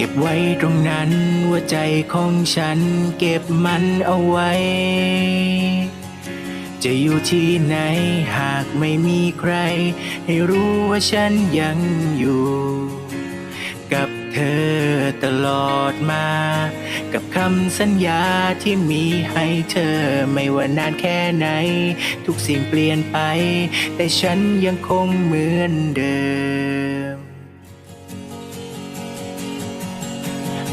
เก็บไว้ตรงนั้นว่าใจของฉันเก็บมันเอาไว้ จะอยู่ที่ไหนหากไม่มีใคร ให้รู้ว่าฉันยังอยู่ กับเธอตลอดมา กับคำสัญญาที่มีให้เธอไม่ว่านานแค่ไหน ทุกสิ่งเปลี่ยนไป แต่ฉันยังคงเหมือนเดิม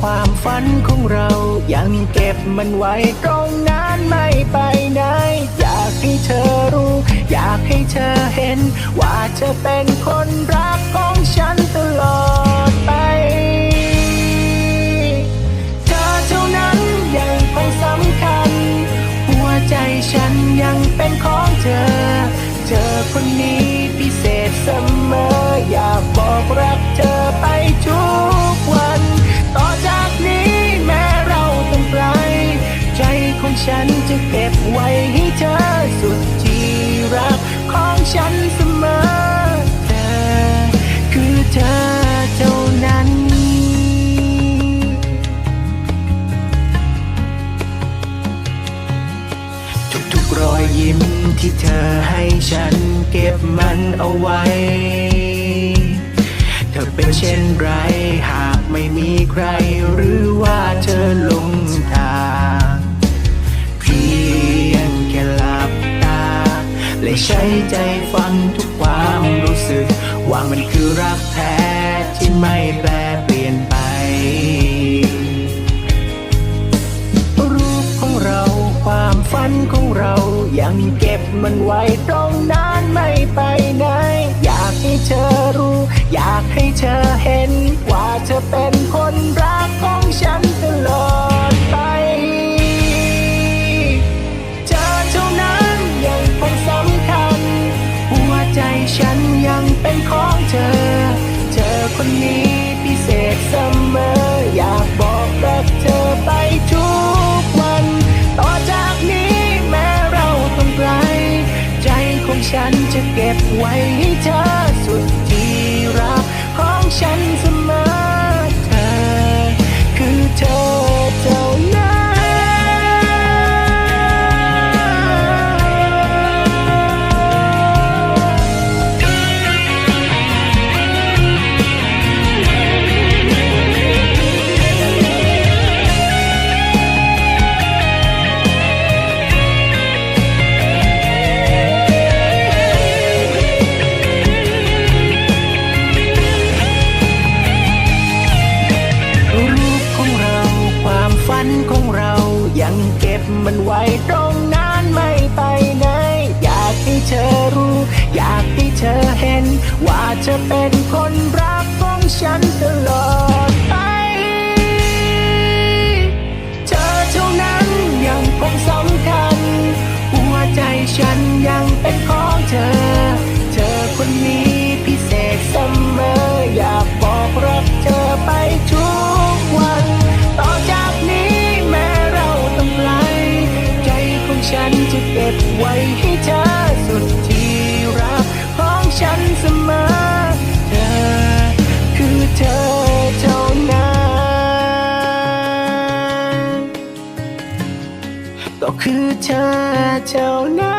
ความฝันของเรายังเก็บมันไว้ตรงนั้นไม่ไปไหน อยากให้เธอรู้ อยากให้เธอเห็น ว่าเธอเป็นคนรักของฉันตลอดไป เธอเท่านั้นยังคงสำคัญ หัวใจฉันยังเป็นของเธอ เธอคนนี้ ฉันจะเก็บไว้ให้เธอสุดที่รักของฉันเสมอเธอคือเธอเท่านั้นทุกๆรอยยิ้มที่เธอให้ฉันเก็บมันเอาไว้ เธอเป็นเช่นไร หากไม่มีใครหรือว่าเธอลง และใช้ใจฟังทุกความรู้สึก ว่ามันคือรักแท้ที่ไม่แปรเปลี่ยนไป รูปของเราความฝันของเรายังเก็บมันไว้ตรงนั้นไม่ไปไหน อยากให้เธอรู้ อยากให้เธอเห็น ว่าเธอเป็นคนรักของฉันตลอด ก็บไว้ให้เธอสุดที่รักของฉันเสมอ มันไว้ตรงนั้นไม่ไปไหน อยากให้เธอรู้ อยากให้เธอเห็น ว่าเธอเป็นคนรักของฉันตลอดไป เธอเท่านั้นยังคงสำคัญ หัวใจฉันยังเป็นของ เก็บไว้ให้เธอสุดที่รักของฉันเสมอ เธอ คือเธอเท่านั้นก็คือเธอเท่านั้น